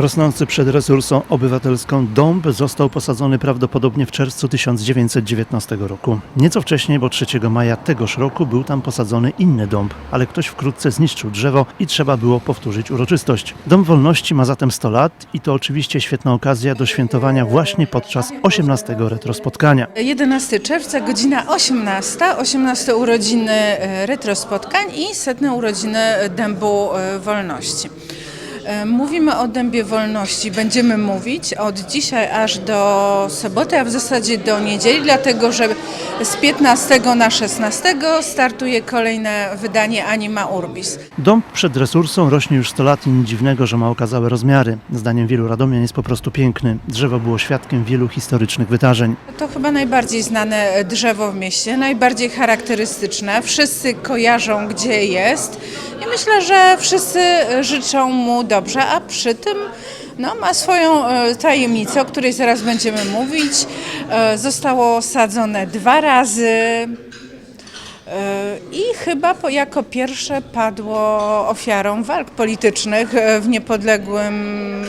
Rosnący przed resursą obywatelską dąb został posadzony prawdopodobnie w czerwcu 1919 roku. Nieco wcześniej, bo 3 maja tegoż roku był tam posadzony inny dąb, ale ktoś wkrótce zniszczył drzewo i trzeba było powtórzyć uroczystość. Dom Wolności ma zatem 100 lat i to oczywiście świetna okazja do świętowania właśnie podczas 18 retrospotkania. 11 czerwca, godzina 18, 18 urodziny e, retro spotkań i setne urodziny Dębu e, Wolności. E, Mówimy o Dębie Wolności, będziemy mówić od dzisiaj aż do soboty, a w zasadzie do niedzieli, dlatego że z 15 na 16 startuje kolejne wydanie Anima Urbis. Dąb przed resursą rośnie już 100 lat i nic dziwnego, że ma okazałe rozmiary. Zdaniem wielu radomian jest po prostu piękny. Drzewo było świadkiem wielu historycznych wydarzeń. To chyba najbardziej znane drzewo w mieście, najbardziej charakterystyczne. Wszyscy kojarzą, gdzie jest i myślę, że wszyscy życzą mu dobrze, a przy tym no, ma swoją e, tajemnicę, o której zaraz będziemy mówić. E, Zostało sadzone dwa razy. e, I chyba jako pierwsze padło ofiarą walk politycznych e, w niepodległym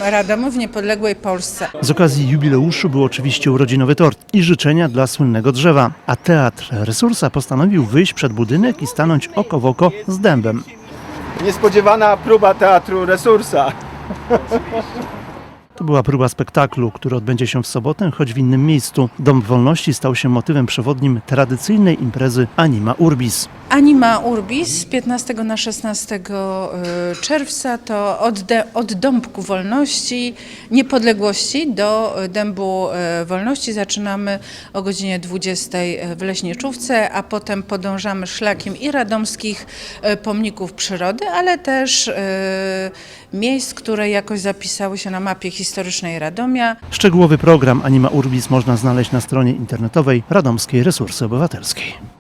Radomiu, w niepodległej Polsce. Z okazji jubileuszu był oczywiście urodzinowy tort i życzenia dla słynnego drzewa, a teatr Resursa postanowił wyjść przed budynek i stanąć oko w oko z dębem. Niespodziewana próba teatru Resursa. To była próba spektaklu, który odbędzie się w sobotę, choć w innym miejscu. Dom Wolności stał się motywem przewodnim tradycyjnej imprezy Anima Urbis. Anima Urbis z 15 na 16 y, czerwca to od, de, od Dąbku Wolności, Niepodległości do Dębu y, Wolności. Zaczynamy o godzinie 20 w Leśniczówce, a potem podążamy szlakiem i radomskich pomników przyrody, ale też miejsc, które jakoś zapisały się na mapie historycznej Radomia. Szczegółowy program Anima Urbis można znaleźć na stronie internetowej Radomskiej Resursy Obywatelskiej.